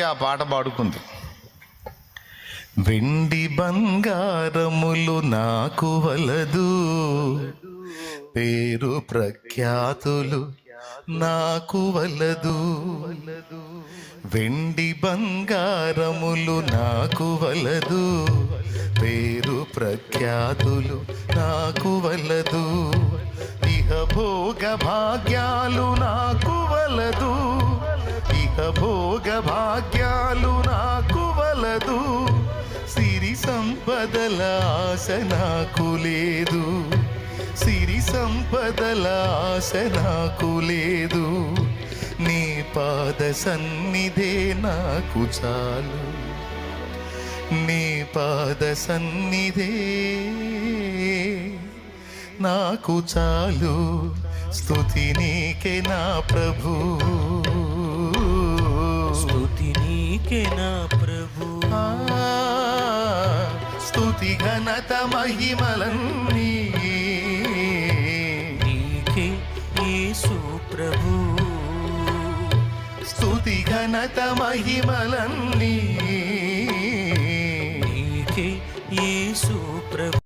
అందుకే ఆ పాట పాడుకుంది. వెండి బంగారములు నాకు వలదు పేరు ప్రఖ్యాతులు నాకు వలదు. వెండి బంగారములు నాకు వలదు పేరు ప్రఖ్యాతులు నాకు వలదు. ఇహ భోగ భాగ్యాలు నాకు వలదు. భాగ్యాలు నాకు వలదు సిరి సంపదల ఆశ నాకు లేదు. సిరి సంపదల ఆశ నాకు లేదు. నీ పాద సన్నిధే నాకు చాలు. నీ పాద సన్నిధే నాకు చాలు. స్థుతి నీకే నా ప్రభు. నీకేనా ప్రభు. స్థుతి ఘనత మహిమలన్నీ నీకే యేసు ప్రభు. స్థుతి ఘనత మహిమలన్నీ నీకే యేసు ప్రభు.